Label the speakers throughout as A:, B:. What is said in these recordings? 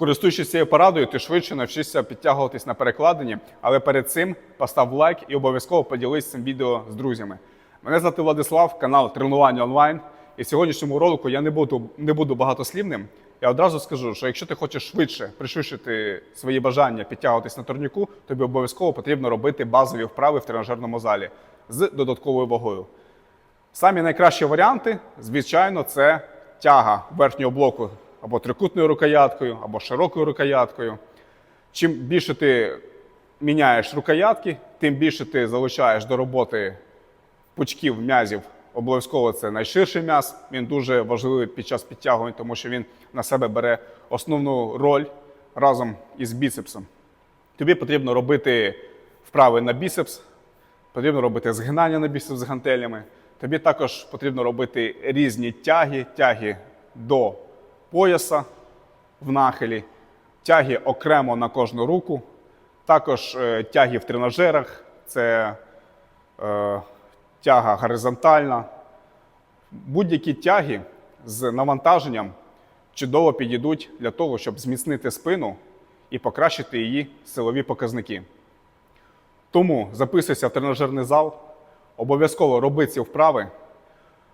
A: Користуючись цією порадою, ти швидше навчишся підтягуватись на перекладині, але перед цим постав лайк і обов'язково поділись цим відео з друзями. Мене звати Владислав, канал Тренування онлайн. І в сьогоднішньому ролику я не буду, не буду багатослівним. Я одразу скажу, що якщо ти хочеш швидше пришвидшити свої бажання підтягуватись на турніку, тобі обов'язково потрібно робити базові вправи в тренажерному залі з додатковою вагою. Самі найкращі варіанти, звичайно, це тяга верхнього блоку або трикутною рукояткою, або широкою рукояткою. Чим більше ти міняєш рукоятки, тим більше ти залучаєш до роботи пучків м'язів. Обов'язково це найширший м'яз. Він дуже важливий під час підтягувань, тому що він на себе бере основну роль разом із біцепсом. Тобі потрібно робити вправи на біцепс, потрібно робити згинання на біцепс з гантелями. Тобі також потрібно робити різні тяги, тяги до пояса в нахилі, тяги окремо на кожну руку, також е, тяги в тренажерах, це е, тяга горизонтальна. Будь-які тяги з навантаженням чудово підійдуть для того, щоб зміцнити спину і покращити її силові показники. Тому записуйся в тренажерний зал, обов'язково роби ці вправи.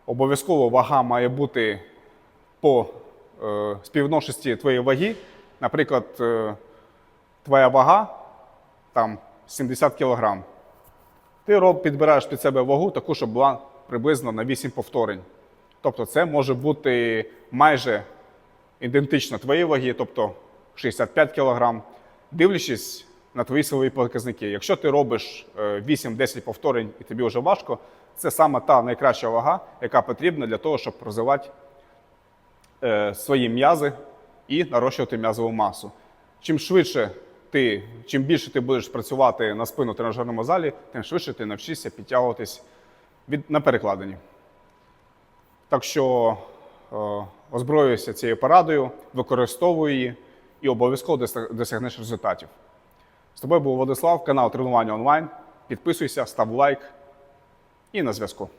A: Обов'язково вага має бути по е, співношості твоєї ваги. Наприклад, е, твоя вага там 70 кг. Ти роб, підбираєш під себе вагу таку, щоб була приблизно на 8 повторень. Тобто це може бути майже ідентично твоїй вагі, тобто 65 кг, дивлячись на твої силові показники. Якщо ти робиш е, 8-10 повторень і тобі вже важко, це саме та найкраща вага, яка потрібна для того, щоб розвивати е, свої м'язи і нарощувати м'язову масу. Чим швидше ти, чим більше ти будеш працювати на спину в тренажерному залі, тим швидше ти навчишся підтягуватись від, на перекладині. Так що е, озброюйся цією порадою, використовуй її і обов'язково досягнеш результатів. З тобою був Владислав, канал Тренування онлайн. Підписуйся, став лайк і на зв'язку.